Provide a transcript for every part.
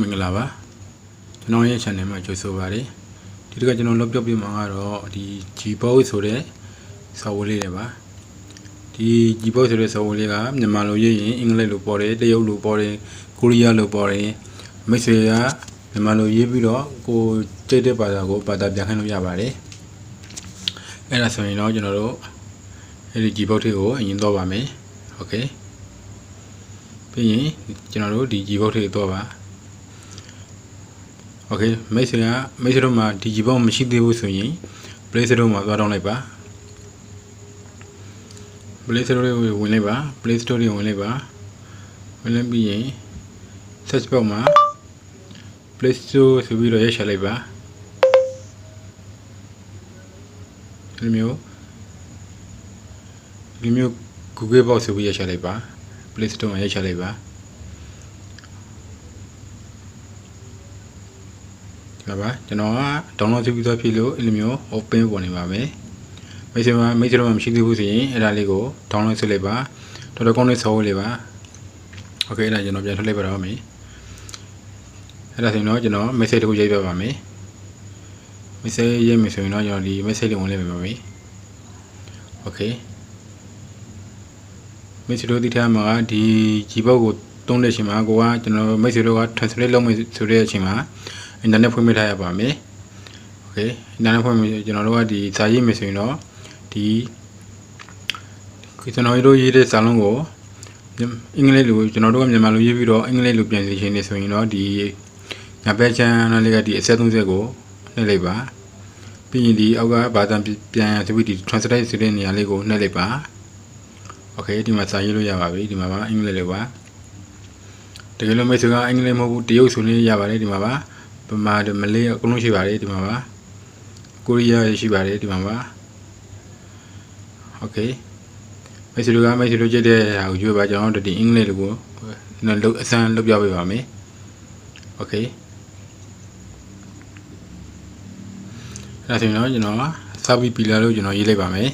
မင်္ဂလာပါကျွန်တော်ရဲ့ channel မှာကြိုဆိုပါရစေဒီတစ်ခါကျွန်တော်လုပ်ပြပြမှာကတော့ဒီ Gbox ဆိုတဲ့ software လေးတွေပါဒီ Gbox ဆိုတဲ့ software လေးကမြန်မာလိုရေးရင်အင်္ဂလိပ်လိုပေါ်တယ်တရုတ်လိုပေါ်တယ်ကိုရီးယားလိုပေါ်တယ်မိတ်ဆွေကမြန်မာလိုရေးပြီးတော့ကိုတိတ်တဲ့ဘာသာကိုဘာသာပြန်ခိုင်းလို့ရပါတယ်အဲ့ဒါဆိုရင်တော့ကျွန်တော်တို့အဲ့ဒီ Gbox တွေကိုအရင်တော့ပါမယ်โอเคပြီးရင်ကျွန်တော်တို့ဒီ Gbox တွေတော့ပါ โอเคမိတ်ဆွေကမိတ်ဆွေတို့မှာဒီ Gbox မရှိသေးဘူးဆိုရင် Play Store မှာသွားတောင်းလိုက်ပါ Play Store ကိုဝင်လိုက်ပါ Play Store ကိုဝင်လိုက်ပါဝင်လိုက်ပြီးရင် search box မှာ Play Store ဆိုပြီးတော့ရိုက်ရှာလိုက်ပါဒီလိုမျိုးဒီလိုမျိုး Google Box ဆိုပြီးရိုက်ရှာလိုက်ပါ Play Store မှာရိုက်ရှာလိုက်ပါ ဒီမှာပါကျွန်တော်က download လုပ်ပြီးသွားဖြစ်လို့အဲ့လိုမျိုး open ပေါ်နေပါမယ်မိတ်ဆွေမမိတ်ဆွေတို့မှမရှိသေးဘူးဆိုရင်အဲ့ဒါလေးကို download ဆွဲလိုက်ပါတော်တော်ကောင်းတဲ့ software လေးပါ okay အဲ့ဒါကျွန်တော်ပြန်ထွက်လိုက်ပါတော့မယ်အဲ့ဒါဆိုရင်တော့ကျွန်တော် message တစ်ခုရိုက်ပြပါမယ် message ရေးမယ်ဆိုရင်တော့ကျွန်တော်ဒီ message လေးဝင်လိုက်ပါမယ် okay မိတ်ဆွေတို့ဒီထားမှာဒီ Gbox ကိုတုံးတဲ့အချိန်မှာကိုကကျွန်တော်မိတ်ဆွေတို့က translate လုပ်မယ်ဆိုတဲ့အချိန်မှာ internet ဖွင့်ပေးထားရပါမယ်။ Okay internet ဖွင့်ပြီးကျွန်တော်တို့ကဒီစာရေးမယ်ဆိုရင်တော့ဒီကျွန်တော်တို့ရေးတဲ့စာလုံးကိုအင်္ဂလိပ်လိုကျွန်တော်တို့ကမြန်မာလိုရေးပြီးတော့အင်္ဂလိပ်လိုပြန်စီခြင်းနေဆိုရင်တော့ဒီညာဘက်ချမ်းလေးကဒီအဆက်30ကိုနှိပ်လိုက်ပါ။ပြီးရင်ဒီအောက်ကဘာသာပြန်ဆိုပြီးဒီ translate ဆိုတဲ့နေရာလေးကိုနှိပ်လိုက်ပါ။ Okay ဒီမှာစာရေးလို့ရပါပြီဒီမှာပါအင်္ဂလိပ်လိုပါ။တကယ်လို့မိတ်ဆွေကအင်္ဂလိပ်မဟုတ်ဘူးတရုတ်ဆိုနေရပါတယ်ဒီမှာပါ။ ဗမာမလေးအကုန်လုံးရှိပါတယ်ဒီမှာပါကိုရီးယားရှိပါတယ်ဒီမှာပါโอเคမိတ်ဆွေတို့ကမိတ်ဆွေတို့ကြည့်တဲ့ဟာကိုရွေးပါကျွန်တော်တို့ဒီအင်္ဂလိပ်လိုကိုလောက်အစမ်းလုပ်ပြပေးပါမယ်โอเคအဲ့ဒါဆိုရင်တော့ကျွန်တော်စာပြီးပြီလာလို့ကျွန်တော်ရေးလိုက်ပါမယ်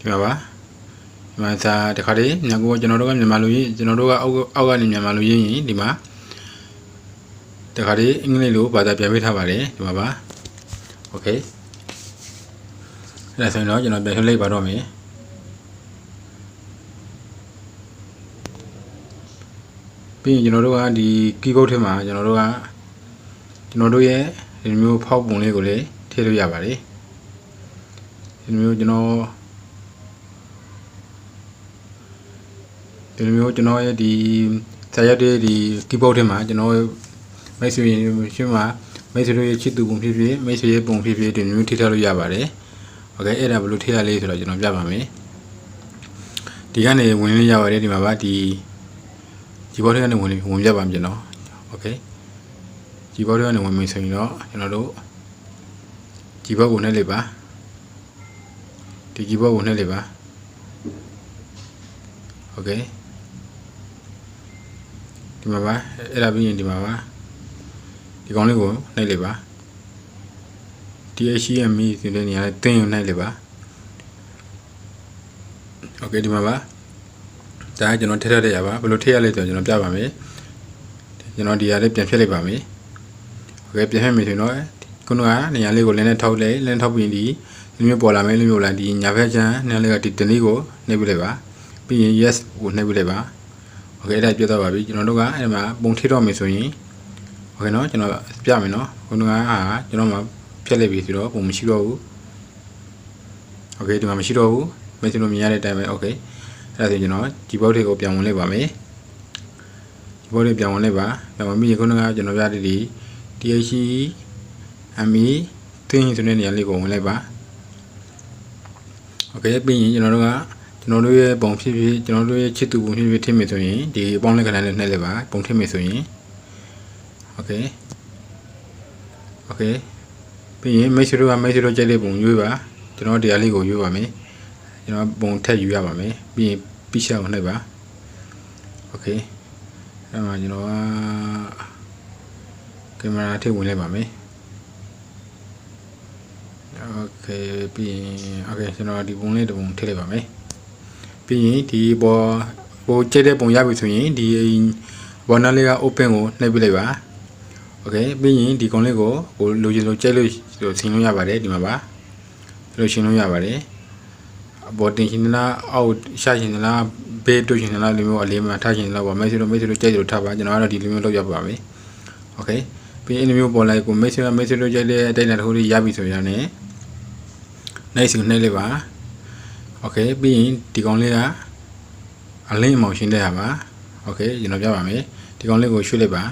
ဒီမှာပါဒီမှာစာတခါတည်းညကိုကျွန်တော်တို့ကမြန်မာလူရေးကျွန်တော်တို့ကအောက်အောက်ကနေမြန်မာလူရေးရင်ဒီမှာတခါတည်းအင်္ဂလိပ်လိုဘာသာပြန်ပေးထားပါတယ်ဒီမှာပါโอเคအဲ့ဒါဆိုရင်တော့ကျွန်တော်ပြန်ထုတ်လိုက်ပါတော့မယ်ပြီးရင်ကျွန်တော်တို့ကဒီ keyboard ထဲမှာကျွန်တော်တို့ကကျွန်တော်တို့ရဲ့ဒီမျိုးဖောက်ပုံလေးကိုလည်းထည့်လို့ရပါတယ်ဒီမျိုးကျွန်တော် ဒီလိုမျိုးကျွန်တော်ရဲ့ဒီစာရွက်တွေဒီ keyboard ထဲမှာကျွန်တော်မိတ်ဆွေရင်ရှင်းမှာမိတ်ဆွေတို့ရဲ့ချစ်သူပုံဖြစ်ဖြစ်မိတ်ဆွေရဲ့ပုံဖြစ်ဖြစ်ဒီလိုမျိုးထိထားလို့ရပါတယ်။ Okay အဲ့ဒါဘယ်လိုထိရလဲဆိုတော့ကျွန်တော်ပြပါမယ်။ဒီကနေဝင်လို့ရပါတယ်ဒီမှာပါဒီ keyboard ထဲကနေဝင်ဝင်ပြပါမယ်ကျွန်တော်။ Okay keyboard ထဲကနေဝင်မယ်ဆိုရင်တော့ကျွန်တော်တို့ keyboard ကိုနှိပ်လိုက်ပါဒီ keyboard ကိုနှိပ်လိုက်ပါ Okay ဒီမှာပါအဲ့ဒါပြီးရင်ဒီမှာပါဒီကောင်လေးကိုနှိပ်လိုက်ပါ DHME ဆိုတဲ့နေရာနဲ့တင်းရုံနှိပ်လိုက်ပါ Okay ဒီမှာပါဒါကကျွန်တော်ထည့်ထည့်ရပါဘယ်လိုထည့်ရလဲဆိုတော့ကျွန်တော်ပြပါမယ်ကျွန်တော်ဒီဟာလေးပြန်ဖြည့်လိုက်ပါမယ် Okay ပြန်ဖြည့်မယ်ဆိုရင်တော့ခုနကနေရာလေးကိုလင်းနဲ့ထောက်လိုက်လင်းထောက်ပြီးဒီဒီမျိုးပေါ်လာမယ်လို့မျိုးလာဒီညာဘက်ချမ်းနေရာလေးကဒီတနည်းကိုနှိပ်ပြလိုက်ပါပြီးရင် yes ကိုနှိပ်ပြလိုက်ပါ okay အဲ့ဒါပြတော့ပါပြီကျွန်တော်တို့ကအဲ့မှာပုံထိတော့မယ်ဆိုရင် okay เนาะကျွန်တော်ပြမယ်เนาะခုနကဟာကျွန်တော်မှဖြတ်လိုက်ပြီဆိုတော့ပုံမရှိတော့ဘူး okay ဒီမှာမရှိတော့ဘူးမင်းတို့မြင်ရတဲ့အတိုင်းပဲ okay အဲ့ဒါဆိုကျွန်တော်ဒီဘောက်တွေကိုပြန်ဝင်လိုက်ပါမယ်ဒီဘောက်တွေပြန်ဝင်လိုက်ပါပြန်ဝင်ပြီးခုနကကျွန်တော်ပြတဲ့ဒီ THE ME တင်းဆိုတဲ့နေရာလေးကိုဝင်လိုက်ပါ okay ပြီးရင်ကျွန်တော်တို့က ကျွန်တော်တို့ရဲ့ပုံဖြစ်ဖြစ်ကျွန်တော်တို့ရဲ့ချစ်သူပုံဖြစ်ဖြစ်ထည့်မယ်ဆိုရင်ဒီအပေါင်းလက်ကဏ္ဍနဲ့နှိုက်လိုက်ပါပုံထည့်မယ်ဆိုရင် okay okay ပြီးရင်မိတ်ဆွေတို့ကမိတ်ဆွေတို့ကြိုက်တဲ့ပုံရွေးပါကျွန်တော်တရားလေးကိုရွေးပါမယ်ကျွန်တော်ပုံထက်ယူရပါမယ်ပြီးရင်ပြရှာကိုနှိုက်ပါ okay အဲ့မှာကျွန်တော်ကကင်မရာထည့်ဝင်လိုက်ပါမယ် okay ပြီးရင် okay ကျွန်တော်ဒီပုံလေးတစ်ပုံထည့်လိုက်ပါမယ် ပြီးရင်ဒီပေါ်ကိုကြိတ်တဲ့ပုံရပြီဆိုရင်ဒီဘောနာလေးက open ကိုနှိပ်ပြလိုက်ပါโอเคပြီးရင်ဒီကောင်လေးကိုကိုလိုချင်လို့ကြိတ်လို့ဆင်လို့ရပါတယ်ဒီမှာပါလို့ရှင်းလို့ရပါတယ်ဘောတင်ရှင်လားအောက်ရှာရှင်လားဘေးတို့ရှင်လားဒီမျိုးအလေးမှာထားရှင်လားပေါ့မဲဆီလို့မဲဆီလို့ကြိတ်လို့ထားပါကျွန်တော်ကတော့ဒီလိုမျိုးလုပ်ရပါမယ်โอเคပြီးရင်ဒီမျိုးပေါ်လိုက်ကိုမဲဆီလို့မဲဆီလို့ကြိတ်တဲ့အတိုင်းတစ်ခုလေးရပြီဆိုရင်လည်း နိုင်စီနှိပ်လိုက်ပါ โอเคပြီးရင်ဒီကောင်လေးကအလင်းအမောင်ရှင်းတဲ့ဟာပါโอเคကျွန်တော်ပြပါမယ်ဒီကောင်လေးကိုရွှေ့လိုက်ပါ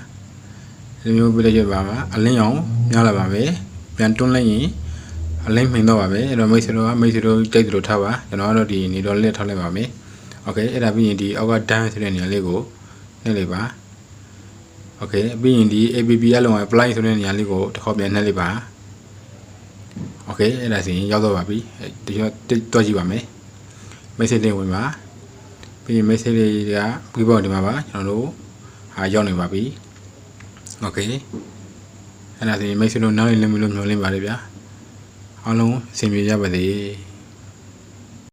ဒီမျိုးပြလိုက်ရပါမှာအလင်းအောင်များလာပါမယ်ပြန်တွန်းလိုက်ရင်အလင်းမှိန်တော့ပါပဲအဲ့တော့မိတ်ဆွေတို့ကမိတ်ဆွေတို့တိုက်တယ်လို့ထားပါကျွန်တော်ကတော့ဒီနေတော့လက်ထားလိုက်ပါမယ်โอเคအဲ့ဒါပြီးရင်ဒီအောက်ကဒန်းဆိုတဲ့နေရာလေးကိုနှိပ်လိုက်ပါโอเคပြီးရင်ဒီ APP အလုံးက apply ဆိုတဲ့နေရာလေးကိုတစ်ခေါက်ပြန်နှိပ်လိုက်ပါ โอเคအဲ့ဒါဆိုရင်ရောက်တော့ပါပြီအဲ့ဒီတော့တွက်ကြည့်ပါမယ် message လေးဝင်ပါပြီးရင် message လေးက keyboard ဒီမှာပါကျွန်တော်တို့ဟာရောက်နေပါပြီ okay အဲ့ဒါဆိုရင် message တို့နောက်လေးလင်းပြီးလို့မျှော်လင့်ပါတယ်ဗျာအားလုံးအဆင်ပြေကြပါစေ